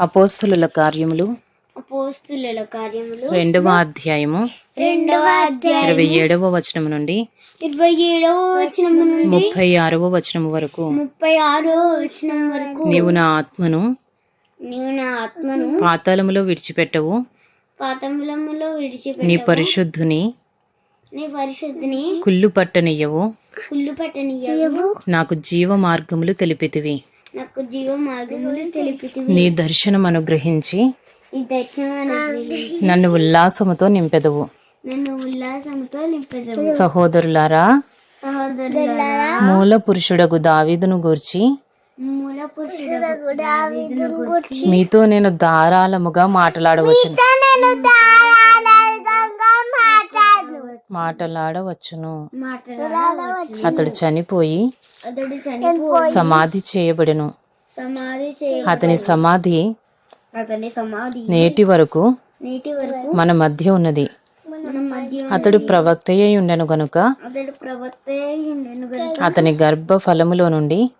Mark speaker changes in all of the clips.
Speaker 1: అపోస్తుల కార్యములు?
Speaker 2: అపోస్తుల కార్యములు.
Speaker 1: రెండవ అధ్యాయము.
Speaker 2: రెండవ అధ్యాయం
Speaker 1: ఇరవై ఏడవ వచనం నుండి.
Speaker 2: ఇరవై ఏడవ వచనం నుండి.
Speaker 1: ముప్పై ఆరవ వచనం వరకు.
Speaker 2: ముప్పై ఆరో వచనం వరకు.
Speaker 1: నీవు నా ఆత్మను
Speaker 2: నీవు నా ఆత్మను
Speaker 1: పాతాళములో విడిచిపెట్టవు.
Speaker 2: పాతములములో విడిచిపెట్టి
Speaker 1: నీ పరిశుద్ధుని
Speaker 2: నీ పరిశుద్ధిని
Speaker 1: కుళ్ళు పట్టనియ్యవు.
Speaker 2: కుళ్ళు పట్టనియ్యవు.
Speaker 1: నాకు జీవ మార్గములు తెలిపితివి.
Speaker 2: నాకు జీవ మార్గములు తెలిపితి
Speaker 1: నీ దర్శనం అనుగ్రహించి
Speaker 2: దర్శనం
Speaker 1: నన్ను ఉల్లాసముతో నింపెదవు.
Speaker 2: నన్ను ఉల్లాసంతో నింపెదవు.
Speaker 1: సహోదరులారా
Speaker 2: సహోదరులారా
Speaker 1: మూల పురుషుడగు దావీదును గూర్చి
Speaker 2: మూల పురుషుడు దావీదును గూర్చి
Speaker 1: మీతో నేను ధారాళముగా మాట్లాడవచ్చును. మాట్లాడవచ్చును.
Speaker 2: మాట్లాడవచ్చు
Speaker 1: అతడు చనిపోయి సమాధి చేయబడెను. అతని సమాధి నేటి వరకు మన మధ్య ఉన్నది. అతడు
Speaker 2: ప్రవక్త ఉండెను గనుక
Speaker 1: అతని గర్భ ఫలములో నుండి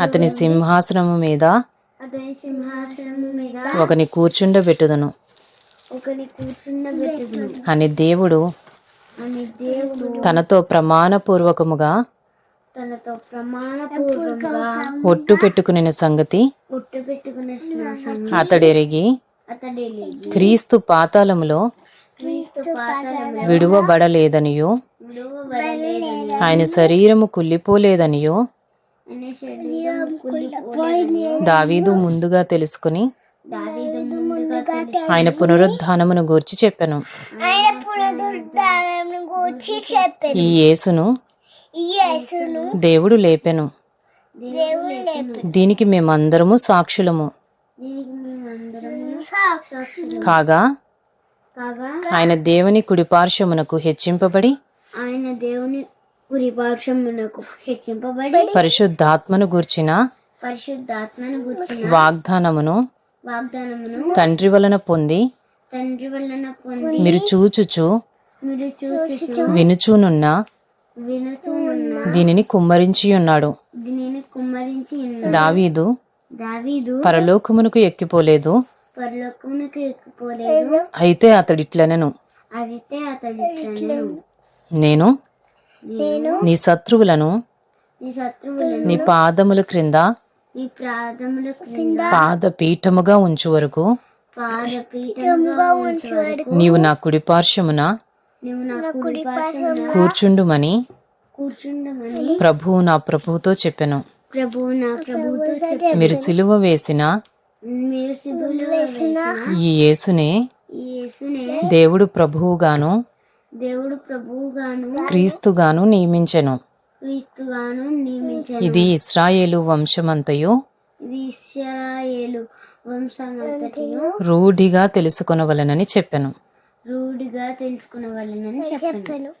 Speaker 2: అతని
Speaker 1: సింహాసనము మీద ఒకని కూర్చుండబెట్టుదను.
Speaker 2: ఒకని
Speaker 1: అని దేవుడు
Speaker 2: అని దేవుడు
Speaker 1: తనతో ప్రమాణపూర్వకముగా
Speaker 2: తనతో ప్రమాణపూర్వకంగా
Speaker 1: ఒట్టు పెట్టుకునే సంగతి అతడెరిగి క్రీస్తు పాతాళములో విడువబడలేదనియో.
Speaker 2: విడువబడలేదని
Speaker 1: ఆయన శరీరము కుళ్ళిపోలేదనియో. దావీదు ముందుగా తెలుసుకుని ఆయన పునరుద్ధానమును గూర్చి చెప్పెను. ఈ యేసును
Speaker 2: యేసును
Speaker 1: దేవుడు లేపెను. దీనికి మేమందరము సాక్షులము. కాగా
Speaker 2: కాగా
Speaker 1: ఆయన దేవుని కుడిపార్శ్వమునకు హెచ్చింపబడి
Speaker 2: ఆయన దేవుని కురిపార్శ్వమునకు హెచ్చింపబడి
Speaker 1: పరిశుద్ధాత్మను గూర్చిన
Speaker 2: పరిశుద్ధాత్మను గుర్చిన
Speaker 1: వాగ్దానమును
Speaker 2: వాగ్దానమును
Speaker 1: తండ్రి వలన పొంది
Speaker 2: తండ్రి వలన పొంది
Speaker 1: మీరు చూచుచు
Speaker 2: మీరు చూచుచు
Speaker 1: వినుచూనున్న దీనిని కుమ్మరించి ఉన్నాడు
Speaker 2: దీనిని కుమ్మరించి
Speaker 1: దావీదు
Speaker 2: దావీదు
Speaker 1: పరలోకమునకు ఎక్కిపోలేదు.
Speaker 2: పరలోకమునకు ఎక్కిపోలేదు.
Speaker 1: అయితే అతడిట్లనెను.
Speaker 2: అయితే
Speaker 1: నేను
Speaker 2: నేను
Speaker 1: నీ శత్రువులను
Speaker 2: నీ శత్రువులను
Speaker 1: నీ పాదముల క్రింద
Speaker 2: క్రింద
Speaker 1: పాదపీఠముగా ఉంచు వరకు
Speaker 2: పాదపీఠముగా ఉంచు వరకు
Speaker 1: నీవు నా
Speaker 2: కుడి పార్శ్వమున
Speaker 1: కూర్చుండుమని
Speaker 2: కూర్చుండమని
Speaker 1: ప్రభువు నా ప్రభువుతో చెప్పెను.
Speaker 2: ప్రభువు నా ప్రభువుతో చెప్పి
Speaker 1: మీరు సిలువ వేసిన
Speaker 2: మీరు సిబులు వేసిన
Speaker 1: ఈ యేసునే
Speaker 2: ఈ యేసునే
Speaker 1: దేవుడు ప్రభువుగాను
Speaker 2: దేవుడు ప్రభువుగాను
Speaker 1: క్రీస్తుగాను నియమించాను. ఇది ఇస్రాయేలు వంశమంతయు? రూఢిగా తెలుసుకొనవలెనని చెప్పెను.
Speaker 2: రూఢిగా తెలుసుకున్న వాళ్ళని చెప్పాను.